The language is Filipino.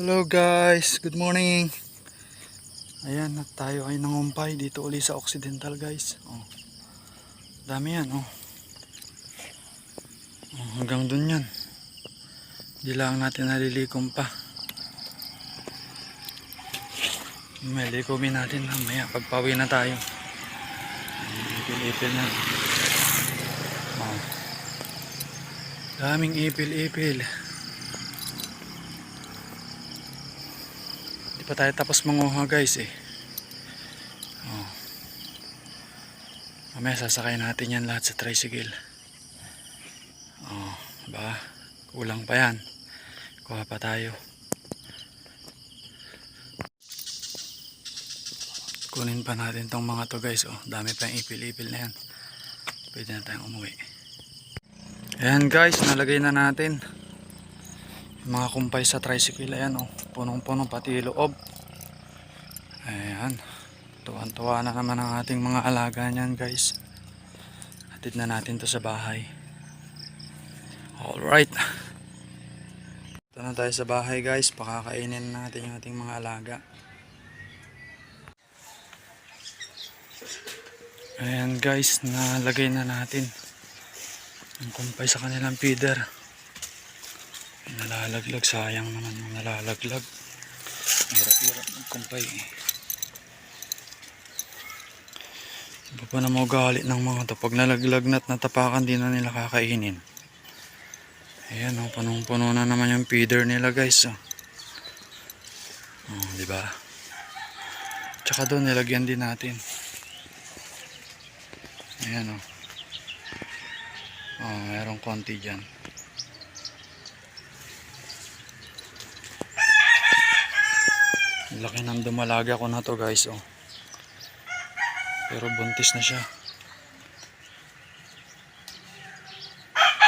Hello guys, good morning. Ayan, at tayo ay nangumpay dito uli sa Occidental guys. Oh. Dami yan, oh. oh hanggang dun yan. Hindi lang natin nalilikom pa. May likomin natin mamaya pagpawi na tayo. Ipil-ipil na. Oh. Daming ipil-ipil. Pa tayo tapos manguha guys eh. Oh. Mamaya sasakay natin yan lahat sa tricycle. Oh, ba? Kulang pa yan. Kuha pa tayo. Kunin pa natin tong mga to guys. Oh, dami pa yung ipil-ipil na yan. Pwede na tayong umuwi. Ayan guys, nalagay na natin. Mga kumpay sa tricycle. Ayan oh, punong-puno pati loob. Ayan. Tuwan-tuwa na naman ang ating mga alaga niyan guys. Hatid na natin to sa bahay. Alright. Ito na tayo sa bahay guys. Pakakainin natin yung ating mga alaga. Ayan guys, nalagay na natin ang kumpay sa kanilang feeder. Nalalaglag, sayang naman nalalaglag. Hirap-hirap ng kumpay. Iba pa na galit ng mga to. Pag nalaglag na at natapakan, di na nila kakainin. Ayan, oh, punong-puno na naman yung feeder nila guys. Oh. Oh, ba? Tsaka doon, nilagyan din natin. Ayan oh. Oh, merong konti dyan. Laki ng dumalaga ko na to guys oh. Pero buntis na siya.